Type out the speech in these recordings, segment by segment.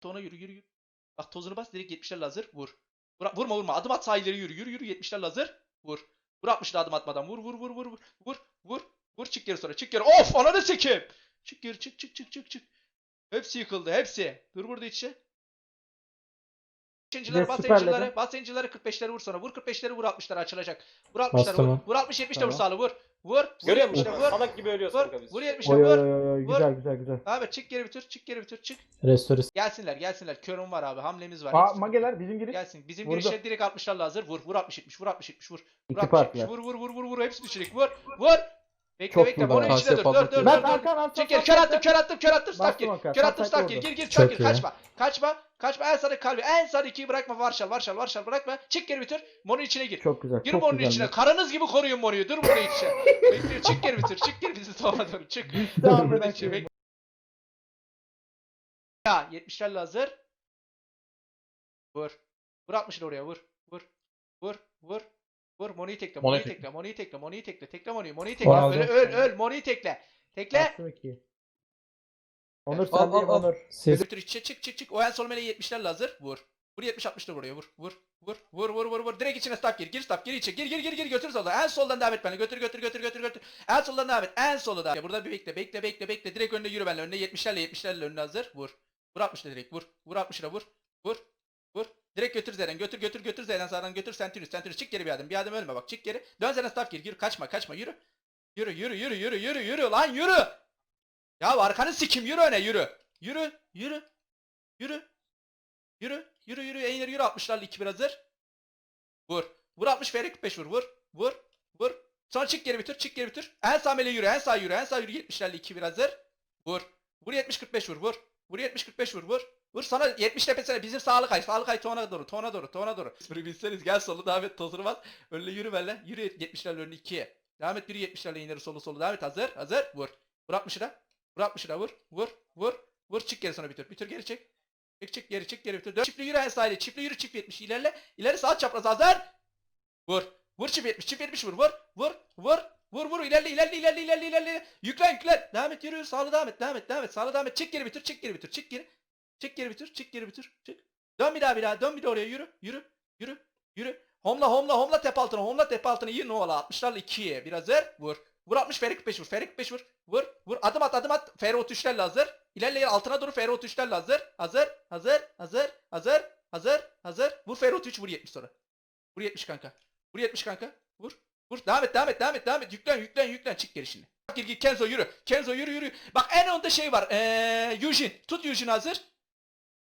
Tona yürü yürü yürü. Bak tozunu bas direkt 70'lerle hazır. Vur. Vur- vurma vurma. Adım at sağ yürü yürü yürü 70'lerle hazır. Vur. Vur 60'lı adım atmadan. Vur vur vur vur vur. Vur vur. Vur çık geri sonra. Çık geri. Of ananı sikeyim. Çık geri çık çık çık çık çık. Hepsi yıkıldı hepsi. Dur burada içe. Ve bas zincirlere. Bas zincirlere 45'leri vur sonra. Vur 45'leri vur 60'ları açılacak. Vur 60'ları Bastım vur. Vur 60 70'le vur sağlı vur. Vur. Görüyor musun? 70'le vur. Salak gibi ölüyorsun Vur. Vur 70'le Oy vur. oy oy oy Vur. güzel güzel güzel. Abi çık geri bitir, çık geri bitir, çık. Restore Gelsinler, gelsinler. Körüm var abi, hamlemiz var. Aa mageler bizim giriş. Gelsin. Bizim Vurdu. girişler direkt 60'larla hazır. Vur, vur 60 70, vur 60 70, vur. Vur İki 60 70, partiler. vur vur vur vur vur hepsi düşecek. Vur. Vur. Bekle Çok bekle. abi. içine dur. Dur dur dur. Dur. Hakan al. Çık geri. Kör attım, kör attım, kör attım. Bastım gir. Hakan, Kör attım, side gir. Gir gir, Çok. Kaçma. Kaçma. Kaçma. En sarı kalbi. En sarı ikiyi bırakma. Varşal, varşal, varşal bırakma. Çık geri bitir. Monun içine gir. Çok güzel. Gir güzel. içine. Karınız gibi koruyun Monu'yu. Dur burada içe. Bekle. Çık geri bitir. Çık geri bitir. Tavana doğru. Çık. Amına içe. koyayım. Bekle. Ya 70'lerle hazır. Vur. Vur 60'ını oraya vur. Vur. Vur. Vur. Vur. Monu'yu tekle. Monu'yu tekle. Monu'yu tekle. Monu'yu tekle. Tekle Monu'yu. Monu'yu tekle. Öl öl öl. Monu'yu tekle. Tekle. Onur sen değil. Onur. Siz Götür içe çık çık çık. O en sol meleği 70'lerle hazır. Vur. Vur 70 60'lı buraya vur. Vur. Vur. Vur vur vur vur. Direkt içine stop gir. Gir stop gir içe. Gir gir gir gir götür solda. En soldan devam et benimle. Götür götür götür götür götür. En soldan devam et. En solu da. Burada bir bekle. Bekle bekle bekle. Direkt önüne yürü benimle. Önüne 70'lerle 70'lerle önüne hazır. Vur. Vur 60'la direkt. Vur. Vur 60'la vur. Vur. Vur. Direkt götür Zeren. Götür götür götür Zeren sağdan götür Sentinus. Sentinus çık geri bir adım. Bir adım ölme bak. Çık geri. Dön Zeren stop gir. Gir kaçma kaçma yürü. Yürü yürü yürü yürü yürü yürü lan yürü. Ya arkanı sikim yürü öne yürü. Yürü yürü. Yürü. Yürü. Yürü yürü. En ileri yürü 60'larla 2 bir hazır. Vur. Vur 60 FR 45 vur. Vur. Vur. Vur. Sonra çık geri bitir. Çık geri bitir. En sağ mele yürü. En sağ yürü. En sağ yürü 70'lerle 2 bir hazır. Vur. Vur 70 45 vur. Vur. Vur 70 45 vur. Vur. Vur sana 70 tepesine bizim sağlık ay. Sağlık ay tona doğru. Tona doğru. Tona doğru. İsmini bilseniz gel solu devam et. Tozunu bas. Önüne yürü benle. Yürü 70'lerle önüne 2'ye. Devam et. Biri 70'lerle ileri solu solu. Devam et. Hazır. Hazır. Vur. Vur 60'ına. Vur 60'ına vur. Vur. Vur. Vur çık geri sonra bitir. Bitir geri çek. Çık çık geri çık geri bitir. Dön. Çiftli yürü en sahile. Çiftli yürü çift 70 ilerle. İleri sağ çapraz hazır. Vur. Vur çift 70. Çift 70 vur. Vur. Vur. Vur. Vur vur ilerle ilerle ilerle ilerle ilerle. Yüklen yüklen. Devam et yürü yürü. Sağlı devam et. Devam et. Devam et. Sağlı devam et. Çık geri bitir. Çık geri bitir. Çık geri. Çık geri bitir. Çık geri bitir. Çık. Dön bir daha bir daha. Dön bir de oraya yürü. Yürü. Yürü. Yürü. Homla homla homla tep altına. Homla tep altına. 20 ola. 60'larla 2'ye. Biraz hazır. Vur. Vur 60 Ferik 45 vur. Ferik 45 vur. Vur. Vur. Adım at adım at. Ferro 33'lerle hazır. İlerle altına doğru Ferro 33'lerle hazır. Hazır. Hazır. Hazır. Hazır. Hazır. Hazır. Vur Ferro 33 vur 70 sonra. Vur 70 kanka. Vur 70 kanka. Vur. Vur. Devam et devam et devam et devam et. Yüklen yüklen yüklen. Çık geri şimdi. Bak gir gir. Kenzo yürü. Kenzo yürü yürü. Bak en önde şey var. Eee Eugene. Tut Eugene hazır.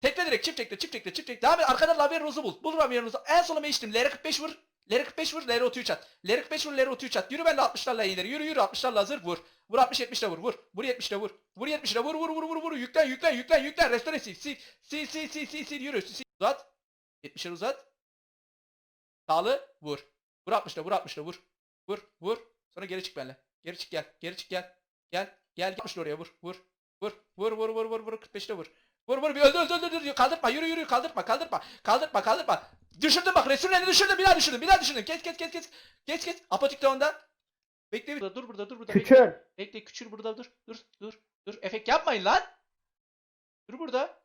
Tekle direkt çift tekle çift tekle çift tekle. Devam et. Arkada Lavier Rose'u bul. Bul Lavier Rose'u. En sona meclistim. Lere 45 vur. Lere 45 vur. Lere 33 at. Lere 45 vur. Lere 33 at. Yürü benimle 60'larla ileri. Yürü yürü 60'larla hazır. Vur. Vur 60 70'le vur. Vur. Vur 70'le vur. Vur 70'le vur vur vur vur vur. Yüklen yüklen yüklen yüklen. Restore sil. Sil sil sil sil sil sil. Yürü. Sil. Uzat. 70'e uzat. Sağlı. Vur. Vur 60'la vur 60'la vur. Vur vur. Sonra geri çık benimle. Geri çık gel. Geri çık gel. Gel. Gel. Gel oraya vur. Vur. Vur. Vur vur vur vur vur. 45'le vur. Vur vur bir öldü öldü öldü öldü. Kaldırma yürü yürü kaldırma kaldırma. Kaldırma kaldırma. Düşürdüm bak Resulü'nü düşürdüm bir daha düşürdüm bir daha düşürdüm. Geç geç geç geç. Geç geç. Apotik de onda. Bekle bir dur burada dur burada. Bekle. Küçül. Bekle küçül burada dur. Dur dur. Dur. Efekt yapmayın lan. Dur burada.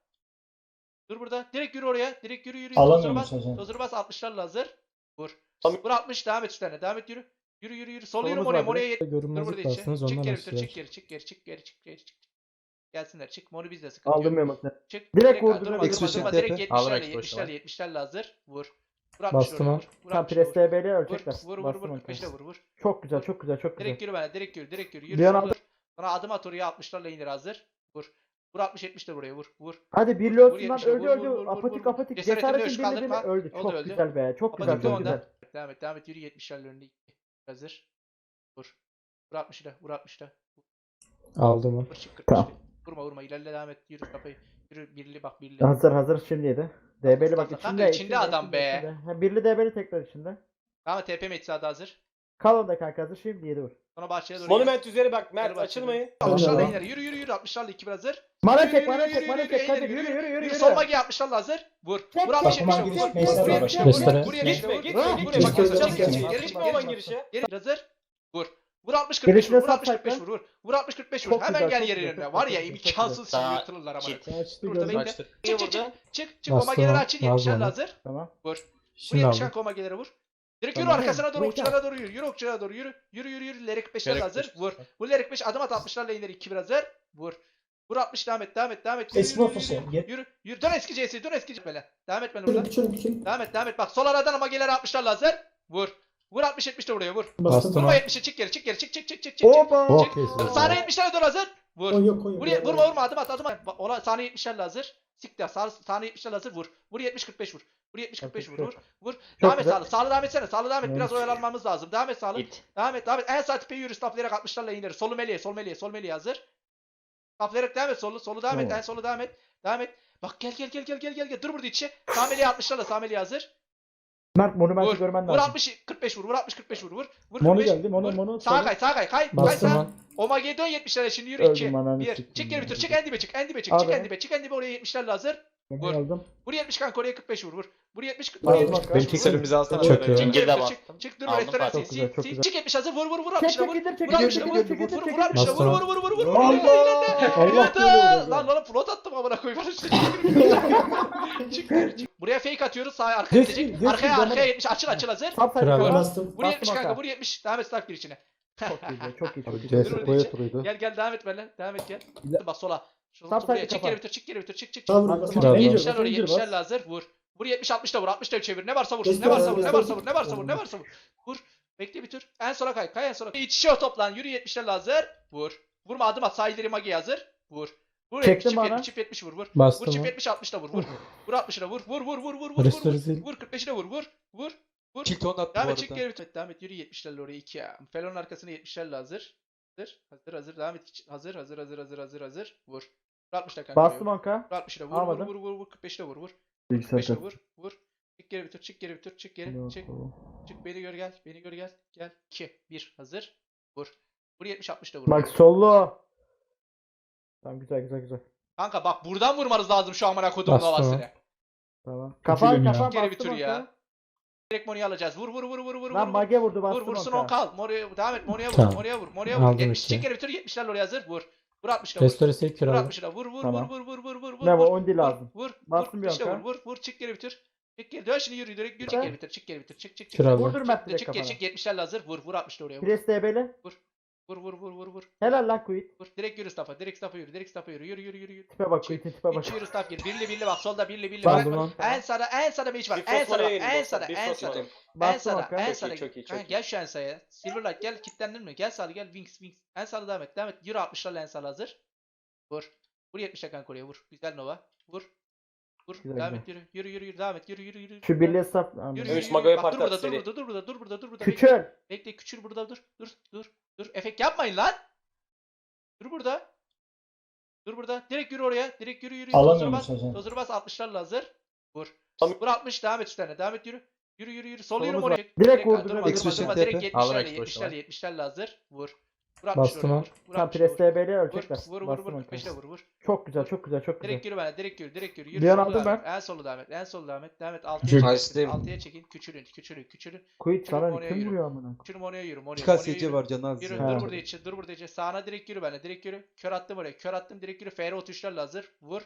Dur burada. Direkt yürü oraya. Direkt yürü yürü. Alamıyorum bas. sözünü. Tozunu bas 60'larla hazır. Vur. Tamam. Vur 60 devam et üstlerine. Devam et yürü. Yürü yürü yürü. Sol yürü oraya. Oraya Dur burada bastınız Çık ondan geri. Çık geri çık geri çık geri çık geri çık. Gelsinler çık. Moru bizde sıkıntı Aldım yok. Mehmet'le. Çık. Direkt vurdu, Durma, direkt durma, Expression direkt TP. 70'lerle Aldım 70'lerle 70'lerle hazır. Vur. Vur 60'ları Bastım ha. vur. Vur Tam 60'ları pres vur. TB'li Vur ölçekler. vur vur Bastım vur arkadaşlar. 45'le vur vur. Çok güzel çok güzel çok güzel. Direkt yürü bana. Direkt yürü. Direkt yürü. Yürü. Bir an aldım. dur. Sonra adım at oraya 60'larla indir hazır. Vur. Vur 60 70'ler buraya vur. Vur. Hadi birli olsun lan öldü vur, öldü. vur, vur, vur, Apatik vur. apatik. Cesaretin Cesaretin birli birli kaldırma. öldü. O da Çok öldü. güzel be. Çok güzel Apatik de çok onda. güzel. Devam et. Devam et. Yürü 70'lerle önünde. Hazır. Vur. Vur 60'la. Vur 60'la. Aldım onu. Vur çık 45'le. Tamam. Vurma vurma. İlerle devam et. Yürü kafayı. Yürü birli bak birli. Hazır hazır şimdiydi. DB'li bak Kanka, içinde. içinde adam be. içinde. Ha, birli DB'li tekrar içinde. Tamam TP Metsa'da hazır. Kal orada kanka hazır şimdi yedi vur. Sonra bahçeye doğru. Monument üzeri bak Mert açılmayın. şimdi. 60'larla Tamam. iner. Yürü yürü yürü 60'larla 2 bir hazır. Mana çek mana yürü, çek yürü, mana yürü, çek. Hadi yürü, yürü yürü yürü sol magi 60'larla hazır. Vur. Vur 60 çek, 70 çek, vur. çek, Vur çek, 70 çek, 70 çek, vur. çek, Vur çek, 70 Gitme vur. gitme Vur. gitme. Vur. Bak, Çek, açılma, çek, açılma. çek, Geri çek, çıkma çek, olan çek. girişe. Geri hazır. Vur. Vur 60 45 Girişine vur. Vur 60 sap 45 saklan. vur. Vur. Vur 60 45 vur. Hemen gel yerine. Var ya imkansız Daha yırtılırlar ama. Burada bekle. Çık çık çık. Çık çık. Komageleri ha, açın lazım 70'ler ona. hazır. Tamam. Vur. Şimdi Buraya aldım. çıkan komageleri vur. Direkt yürü arkasına doğru Vur, okçulara doğru yürü. Yürü okçulara doğru yürü. Yürü yürü yürü. Lerik 5'ler Lerik hazır. Vur. Vur Lerik 5 adım at 60'larla indir 2 bir hazır. Vur. Vur 60 devam et devam et devam et. Yürü, Esma yürü, yürü, yürü. Dön eski CS'yi dön eski böyle. Devam et ben oradan. Devam et devam et. Bak sol aradan ama gelir 60'larla hazır. Vur. Vur 60 70 de buraya vur. Bastım. Vurma Tamam. 70'e çık geri çık geri çık çık çık çık çık. Oh, Çık. kesin. Sahne 70'lere doğru hazır. Vur. Koy koy yok. Buraya vurma vurma adım at adım at. Ola sahne 70'lerle hazır. Siktir sağ sahne 70'lerle hazır vur. Vur 70 45 vur. Vur 70 45 vur vur. Vur. Devam et sağlı. Sağlı devam etsene. Sağlı devam et. Biraz oyalanmamız lazım. Devam et sağlı. Devam et devam et. En sağ tipe yürü. Staflayarak 60'larla indir. Solu meleğe sol meleğe sol meleğe hazır. Staflayarak devam et. Solu solu devam et. En solu devam et. Devam et. Bak gel gel gel gel gel gel gel. Dur burada içe. Sağ meleğe 60'larla sağ meleğe hazır. Mert monumenti Vur. görmen Vur lazım. 60 45 vur. Vur 60 45 vur. Vur. Vur Mono 45. geldi, mono, vur. mono, Sağa sonra- kay sağa kay. Kay. Kay Bastım sağa. lan. Omage'ye dön 70'lere şimdi yürü Öldüm 2. ananı 1. sikeyim Çık geri ya. bitir. Çık en dibe çık. En dibe çık. Çık en beni. dibe. Çık en dibe oraya 70'lerle hazır. Vur. aldım. Vur 70 kanka oraya 45 vur vur. Vur 70 Aldım vur 70 bak, 45 ben vur. Pikselimizi alsana. Çok böyle. iyi. Çık geri de var. çık. Çık dur sil. güzel. Çık 70 hazır vur vur vur Çek 60'la çek vur. gidir çek Vur gidir 60'la çek vur. gidir çek gidir Vur vur gidir. 60'la vur vur vur vur vur. Allah! Vur. Lan lan plot attım amına koyayım. Çık çık. Buraya fake atıyoruz sağa arkaya gidecek. Arkaya bana- arkaya 70 açıl açıl hazır. Bastım. Vur 70 Bastım kanka kanka. vur 70. Devam et staff gir içine. Çok iyi çok iyi. Gel gel devam et benimle. Devam et gel. Bak sola. Sap buraya çık geri bitir çık geri bitir çık çık. çık. Tamam. Zincir, 70'ler oraya zincir 70'ler bas. hazır vur. Vur 70 60 da vur 60 da çevir. Ne varsa vursun. Ne varsa vur. Ne varsa vur. Ne varsa vur. Ne varsa vur. Vur. Bekle bir tür. En sola kay. Kay en sola. İç içe toplan. Yürü 70'lerle hazır. Vur. Vurma adım at. Sağ ileri magi hazır. Vur. Vur Çektim 70 çift bana. 70 çift 70 vur vur. Vur çift ha. 70 60 da vur vur. Vur 60'ına vur. Vur vur vur vur vur. Vur vur 45'ine vur. Vur. Vur. Vur. Kill tone attı Devam et çık geri bitir. Devam et yürü 70'lerle oraya 2 ya. Felonun arkasına 70'lerle hazır. Hazır. Hazır hazır. Devam et. Hazır hazır hazır hazır hazır hazır. Vur. Vur 60'la kanka. Bastım onka. Vur 60'la vur vur vur vur vur 45'le vur vur. Bilgisayar 45'le kart. vur vur. Çık geri bitir. Çık geri bitir. Çık geri. Çık. Çık beni gör gel. Beni gör gel. Gel. 2 1 hazır. Vur. Vur 70 60'la vur. Bak sollu. Tamam güzel güzel güzel. Kanka bak buradan vurmanız lazım şu amına kodum Bastım havasını. Tamam. Kafa kafa Geri bir tur ya. Direkt Mono'yu alacağız. Vur vur vur vur vur Lan vur. mage vurdu Vur bastım vursun on kal. Mono'ya devam et. Mono'ya vur. Tamam. Vur. Mono'ya vur. Aldım 70 iki. çık geri bitir. 70'lerle oraya hazır. Vur. Vur 60'la vur. Restore sil Vur kiralı. 60'la vur vur Tamam. vur vur vur vur vur vur. Ne bu vur, 10 dil lazım. Vur. Vur. Bastım Vur. bir İşte vur. Vur. Vur. Çık geri bitir. Çık geri. Dön şimdi yürü. Direkt yürü. Çık geri bitir. Çık geri bitir. Çık çık çık. Kiralı. Vurdur Mert direkt Çık geri kafana. çık 70'lerle hazır. Vur. Vur 60'la oraya vur. Pres DB'li. Vur vur vur vur vur. Helal lan quit. Vur. Direkt yürü staff'a. Direkt staff'a yürü. Direkt staff'a yürü. Yürü yürü yürü yürü. Tipe bak quit'in tipe bak. İç yürü staff gir. Birli birli bak. Solda birli birli Bak. lan. En sağda en sağda bir iş var. Bir En yayın En bir En yayın. En Bastım sağda, onka. en iyi, çok iyi, çok iyi. gel şu en sağya. Silverlight gel, kilitlendin mi? Gel sağlı gel, Wings, Wings. En sağda devam et, devam et. Yürü 60'larla en sağ hazır. Vur. Vur 70'e kanka oraya vur. Güzel Nova. Vur. Vur. Güzel, devam et yürü. Yürü yürü yürü devam et. Yürü yürü yürü. Şu birliğe saf. Yürü yürü yürü. Mago'ya Bak, dur burada, dur burada, dur burada, dur burada, dur burada. Küçül. Bekle, küçül burada dur. Dur, dur. Dur. Efekt yapmayın lan. Dur burada. Dur burada. Direkt yürü oraya. Direkt yürü yürü. Alamıyorum bas. sen. Tozunu bas 60'larla hazır. Vur. Tamam. Vur 60 devam et üstlerine. Devam et yürü. Yürü yürü yürü. Sol yürü oraya. Direkt vurdu, direkt vurdu. Direkt TP. 70'lerle Aldım 70'lerle 70'lerle hazır. Vur. Vur 60'ları Bastım ha. vur. Vur Tam 60'ları pres. DB'li Vur ölçekler. vur vur Bastım vur. onka. 45'le vur vur. Çok güzel çok güzel çok güzel. Direkt yürü bana. Direkt yürü. Direkt yürü. Yürü. Bir an solu aldım ben. En solu devam et. En solu devam et. Devam et. 6'ya Küçül. çekin. Açtım. 6'ya çekin. Küçülün. Küçülün. Küçülün. Quit sana oraya kim vuruyor amına? Küçülün Mono'ya yürü. SC yürü. var canı Yürü dur burada içi dur burada içi sağına direkt yürü benimle direkt yürü kör attım oraya kör attım direkt yürü FR 33'lerle hazır vur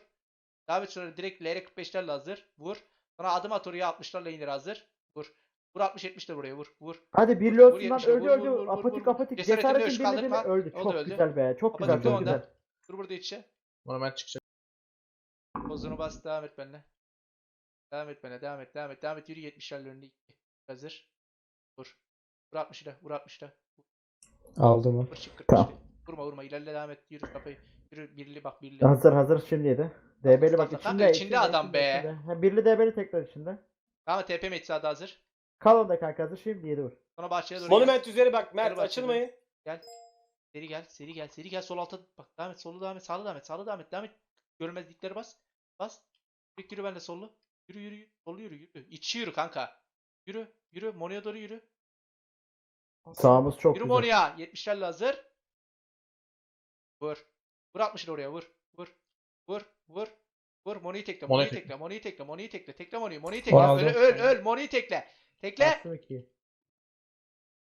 devam et sonra direkt LR 45'lerle hazır vur sonra adım at oraya 60'larla indir hazır vur vur 60 70'ler buraya vur vur Hadi lan yetmişe, öldü vur, öldü. vur, vur, Apatik vur. apatik. Cesaretin birliğini kaldırma. öldü. Çok öldü. güzel be. Çok güzel Apatik çok ondan. güzel. dur burada içe Monument çıkacak. pozunu bas devam et benimle devam et benimle devam et devam et devam et yürü 70'lerle önüne 2 hazır vur vur 60'la vur 60'la Aldım onu. vur çık 45'le Tamam. vurma vurma ilerle devam et yürü kafayı yürü birli bak birli Hazır hazır şimdiydi. DB'li bak Kanka, içinde. içinde adam be. içinde. Ha, birli DB'li tekrar içinde. Tamam TP adı hazır Kal orada kanka hazır şimdi vur. sonra bahçeye doğru gel. Monument üzeri bak Mert bak açılmayın. Seri gel, seri gel, seri gel. Sol alta bak. Devam et, solu devam et, sağlı devam et, sağlı devam et, devam et. Görmezlikleri bas. Bas. Yürü yürü benle sollu. Yürü yürü yürü. Sollu yürü yürü. İçi yürü kanka. Yürü yürü. Mono'ya doğru yürü. Sağımız çok yürü güzel. Mono'ya. 70'lerle hazır. Vur. Vur 60'ını oraya vur. Vur. Vur. Vur. Vur. Mono'yu tekle. Mono'yu tekle. Mono'yu tekle. Mono'yu tekle. Tekle Mono'yu. Mono'yu tekle. Öl öl öl. Mono'yu tekle. Tekle. Bastım ikiyi.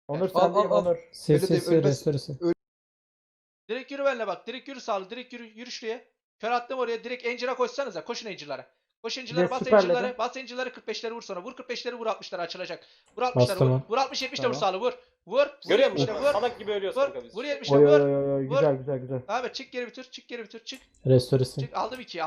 Onur Al, sen değil al. Onur. Sil Öyle sil değil, sil ölmez. restore sil. Direkt yürü benimle bak. Direkt yürü sağlı. Direkt yürü. Yürü şuraya. Kör attım oraya. Direkt Angel'a koşsanıza. Koşun Angel'lara. Koş Angel'lara. Bas süperledim. Angel'lara. Bas Angel'lara 45'leri vur sonra. Vur 45'leri vur 60'ları açılacak. Vur 60'ları Bastım vur. ha. Vur 60 70'te vur Tamam. sağlı vur. Vur. Vur Görüyor 70'te musun? vur. Salak gibi ölüyorsun Vur. kanka biz. Vur 70'te Oy vur. oy oy oy Vur. güzel güzel güzel. Abi çık geri bir tur. Çık geri bir tur. Çık. Restore sil. Çık. Aldım 2'yi.